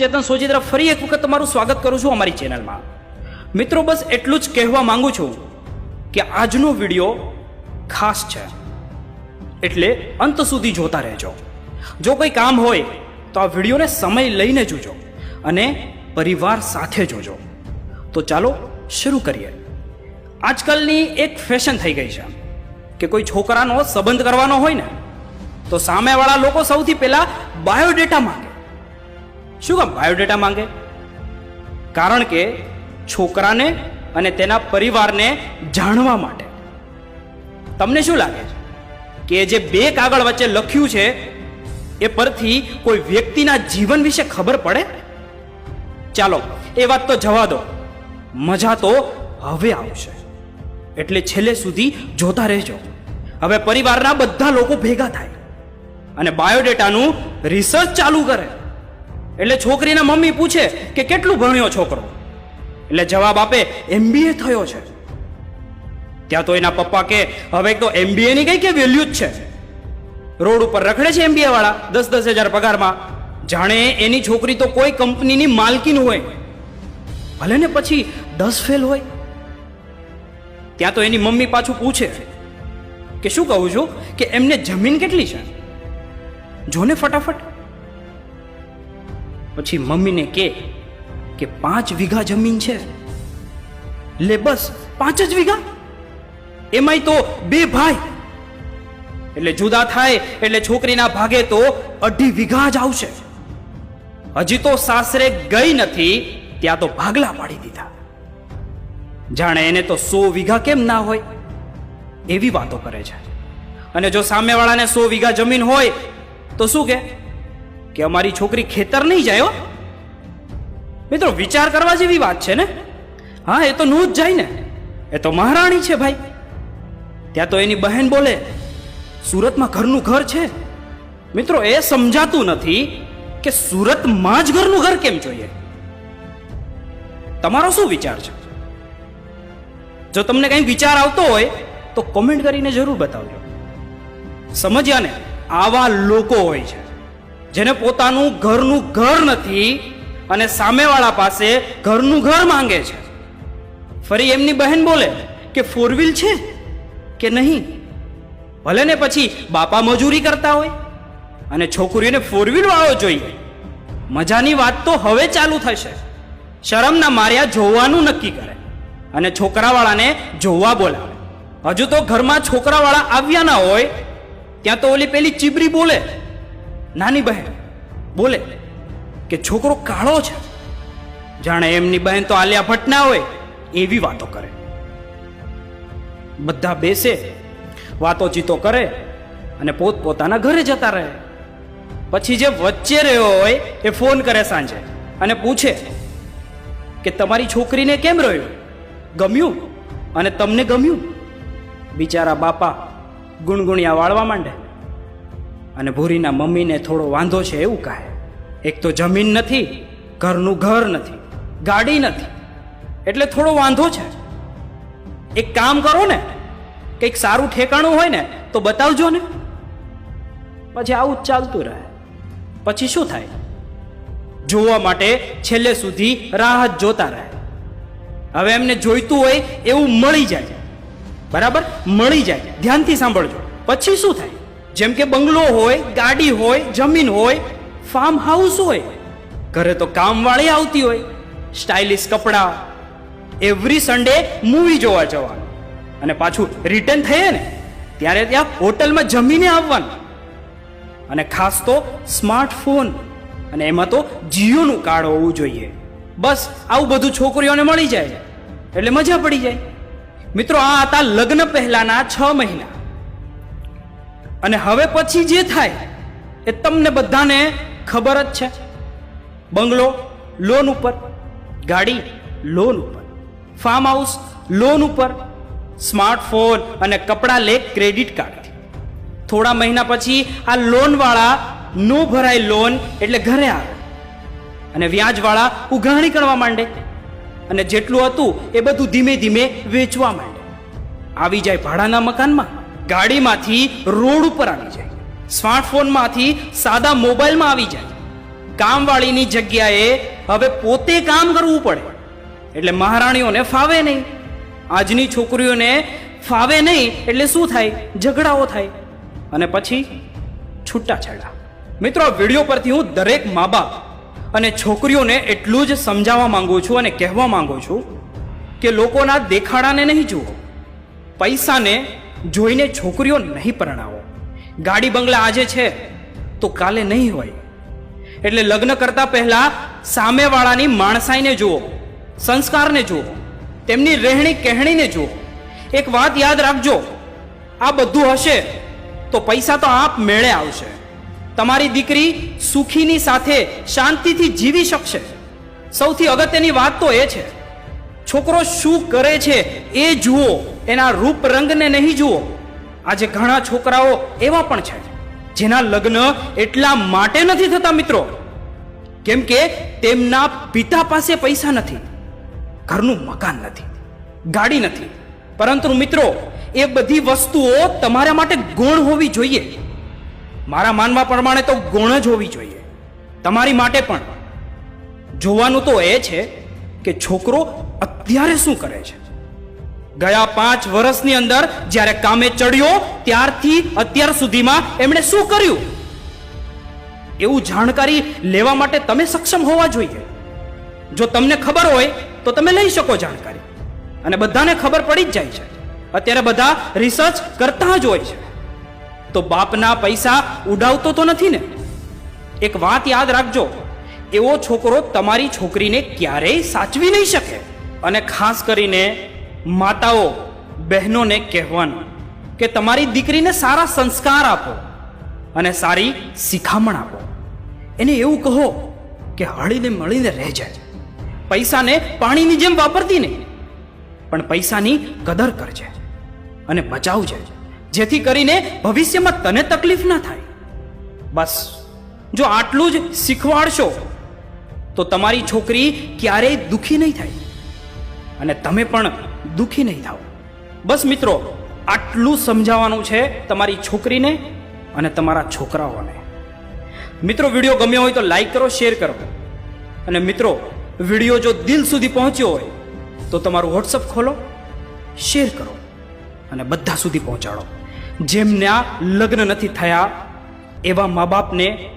ચેતન સોજી ફરી એક વખત તમારું સ્વાગત કરું છું અમારી ચેનલમાં. મિત્રો, બસ એટલું જ કહેવા માંગુ છું કે આજનો વીડિયો ખાસ છે. એટલે અંત સુધી જોતા રહેજો. જો કોઈ કામ હોય, તો આ વિડીયોને સમય લઈને જોજો અને પરિવાર સાથે જોજો. તો ચાલો શરૂ કરીએ. આજકાલની એક ફેશન થઈ ગઈ છે કે કોઈ છોકરાનો સંબંધ કરવાનો હોય ને, તો સામેવાળા લોકો સૌથી પહેલાં બાયોડેટા માંગે. શું કામ બાયોડેટા માંગે? કારણ કે છોકરાને અને તેના પરિવારને જાણવા માટે. તમને શું લાગે છે કે જે બે કાગળ વચ્ચે લખ્યું છે, એ પરથી કોઈ વ્યક્તિના જીવન વિશે ખબર પડે? ચાલો, એ વાત તો જવા દો. મજા તો હવે આવશે. એટલે છેલ્લે સુધી જોતા રહેજો. હવે પરિવારના બધા લોકો ભેગા થાય અને બાયોડેટાનું રિસર્ચ ચાલુ કરે. એટલે છોકરીના મમ્મી પૂછે કે કેટલું ભણ્યો છોકરો? એટલે જવાબ આપે એમબીએ થયો છે. ત્યાં તો એના પપ્પા કે, હવે તો એમબીએ ની કઈ કે વેલ્યુ જ છે? રોડ ઉપર રખડે છે એમબીએ વાળા, દસ દસ હજાર પગારમાં. જાણે એની છોકરી તો કોઈ કંપનીની માલકીન હોય. ભલે ને પછી દસ ફેલ હોય. ત્યાં તો એની મમ્મી પાછું પૂછે કે શું કહું છું? કે એમને જમીન કેટલી છે? જોને ફટાફટ. પછી મમ્મીને કે કે પાંચ વીઘા જમીન છે. લે બસ, પાંચ જ વીઘા? એમાંય તો બે ભાઈ. એટલે જુદા થાય, એટલે છોકરીના ભાગે તો અઢી વીઘા જ આવશે. હજી તો સાસરે ગઈ નથી, ત્યાં તો ભાગલા પાડી દીધા. જાણે એને તો સો વીઘા કેમ ના હોય? એવી વાતો કરે છે. અને જો સામેવાળાને સો વીઘા જમીન હોય, તો શું કે? કે અમારી છોકરી ખેતર નહીં જાય મિત્રો, વિચાર કરવા જેવી વાત છે ને? હા, એ તો નું જ જાય ને. એ તો મહારાણી છે ભાઈ. ત્યાં તો એની બહેન બોલે, સુરતમાં ઘરનું ઘર છે. મિત્રો, એ સમજાતું નથી કે સુરતમાં જ ઘરનું ઘર કેમ જોઈએ. તમારો શું વિચાર છે? જો તમને કંઈ વિચાર આવતો હોય, તો કોમેન્ટ કરીને જરૂર બતાવજો. સમજ્યા ને? આવા લોકો હોય છે. જેને પોતાનું ઘરનું ઘર નથી અને સામેવાળા પાસે ઘરનું ઘર માંગે છે. ફરી એમની બહેન બોલે કે ફોર વ્હીલ છે કે નહીં? ભલે ને પછી બાપા મજૂરી કરતા હોય અને છોકરીઓને ફોર વ્હીલ વાળો જોઈએ. મજાની વાત તો હવે ચાલુ થશે. શરમના માર્યા જોવાનું નક્કી કરે અને છોકરાવાળાને જોવા બોલાવે. હજુ તો ઘરમાં છોકરાવાળા આવ્યા ના હોય, ત્યાં તો ઓલી પેલી ચીબરી બોલે નાની બહેન, બોલે કે છોકરો કાળો છે. જાણે એમની બહેન તો આલિયા ભટ્ટ ના હોય, એવી વાતો કરે. બધા બેસે, વાતો ચીતો કરે અને પોત પોતાના ઘરે જતા રહે. પછી જે વચ્ચે રહ્યો હોય, એ ફોન કરે સાંજે અને પૂછે કે તમારી છોકરીને કેમ રહ્યું? ગમ્યું? અને તમને ગમ્યું? બિચારા બાપા ગુણગુણિયા વાળવા માંડે. અને ભૂરીના મમ્મીને થોડો વાંધો છે એવું કહે. એક તો જમીન નથી, ઘરનું ઘર નથી, ગાડી નથી, એટલે થોડો વાંધો છે. એક કામ કરો ને, કંઈક સારું ઠેકાણું હોય ને, તો બતાવજો ને. પછી આવું જ ચાલતું રહે. પછી શું થાય? જોવા માટે છેલ્લે સુધી રાહ જોતા રહે. હવે એમને જોઈતું હોય એવું મળી જાય. બરાબર? મળી જાય. ધ્યાનથી સાંભળજો. પછી શું થાય? જેમ કે બંગલો હોય, ગાડી હોય, જમીન હોય ફાર્મ હાઉસ હોય, ઘરે તો કામવાળી આવતી હોય સ્ટાઇલિશ કપડાં એવરી સન્ડે મૂવી જોવા જવાનું. અને પાછું રિટર્ન થઈએ ને, ત્યારે ત્યાં હોટલમાં જમીને આવવાનું. અને ખાસ તો સ્માર્ટફોન અને એમાં તો જીઓનું કાર્ડ હોવું જોઈએ. બસ, આવું બધું છોકરીઓને મળી જાય. એટલે મજા પડી જાય. મિત્રો, આ હતા લગ્ન પહેલાના છ મહિના. અને હવે પછી જે થાય એ તમને બધાને ખબર જ છે. બંગલો, લોન ઉપર, ગાડી, લોન ઉપર ફાર્મ હાઉસ લોન ઉપર સ્માર્ટફોન અને કપડાં લે ક્રેડિટ કાર્ડથી થોડા મહિના પછી આ લોનવાળા નો ભરાય લોન એટલે ઘરે આવે. અને વ્યાજવાળા ઉઘાણી કરવા માંડે. અને જેટલું હતું એ બધું ધીમે ધીમે વેચવા માંડે. આવી જાય ભાડાના મકાનમાં. ગાડીમાંથી રોડ ઉપર આવી જાય. સ્માર્ટફોનમાંથી સાદા મોબાઈલમાં આવી જાય. કામવાળીની જગ્યાએ હવે પોતે કામ કરવું પડે. એટલે મહારાણીઓને ફાવે નહીં. આજની છોકરીઓને ફાવે નહીં એટલે શું થાય? ઝઘડાઓ થાય. અને પછી છૂટાછેડા. મિત્રો, આ વીડિયો પરથી હું દરેક મા બાપ અને છોકરીઓને એટલું જ સમજાવવા માંગુ છું અને કહેવા માંગુ છું કે લોકોના દેખાડાને નહીં જુઓ. પૈસાને જોઈને છોકરીઓ નહીં પરણાવો. ગાડી બંગલા આજે છે તો કાલે નહીં હોય. એટલે લગ્ન કરતા પહેલા સામેવાળાની માણસાઈને જુઓ, સંસ્કારને જુઓ, તેમની રહેણી કહેણીને જુઓ. એક વાત યાદ રાખજો, આ બધું હશે તો પૈસા તો આપ મેળે આવશે. તમારી દીકરી સુખીની સાથે શાંતિથી જીવી શકશે. સૌથી અગત્યની વાત તો એ છે, છોકરો શું કરે છે એ જુઓ. એના રૂપ રંગને નહીં જુઓ. આજે ઘણા છોકરાઓ એવા પણ છે, જેના લગ્ન એટલા માટે નથી થતા મિત્રો. કેમ કે તેમના પિતા પાસે પૈસા નથી, ઘરનું મકાન નથી, ગાડી નથી. પરંતુ મિત્રો, એ બધી વસ્તુઓ તમારા માટે ગુણ હોવી જોઈએ. મારા માનવા પ્રમાણે તો ગુણ જ હોવી જોઈએ. તમારી માટે પણ. જોવાનું તો એ છે કે છોકરો અત્યારે શું કરે છે? ગયા પાંચ વર્ષની અંદર જ્યારે કામે ચડ્યો, ત્યારથી અત્યાર સુધીમાં એમણે શું કર્યું? એવું જાણકારી લેવા માટે તમે સક્ષમ હોવા જોઈએ. જો તમને ખબર હોય, તો તમે લઈ શકો જાણકારી. અને બધાને ખબર પડી જ જાય છે. અત્યારે બધા રિસર્ચ કરતા જ હોય છે. તો બાપના પૈસા ઉડાવતો તો નથી ને? એક વાત યાદ રાખજો, એવો છોકરો તમારી છોકરીને ક્યારેય સાચવી નહીં શકે. અને ખાસ કરીને માતાઓ, બહેનોને કહેવાનું કે તમારી દીકરીને સારા સંસ્કાર આપો અને સારી શિખામણ આપો. એને એવું કહો કે હળીને મળીને રહેજે પૈસાને પાણીની જેમ વાપરતી નહીં, પણ પૈસાની કદર કરજે અને બચાવજે જેથી કરીને ભવિષ્યમાં તને તકલીફ ના થાય. બસ, જો આટલું જ શીખવાડશો, તો તમારી છોકરી ક્યારેય દુઃખી નહીં થાય. અને તમે પણ દુઃખી નહીં થાઓ. બસ મિત્રો, આટલું સમજાવવાનું છે તમારી છોકરીને અને તમારા છોકરાઓને. મિત્રો, વીડિયો ગમ્યો હોય તો લાઈક કરો શેર કરો. અને મિત્રો, વીડિયો જો દિલ સુધી પહોંચ્યો હોય તો તમારું વોટ્સઅપ ખોલો શેર કરો અને બધા સુધી પહોંચાડો. જેમના લગ્ન નથી થયા એવા મા બાપને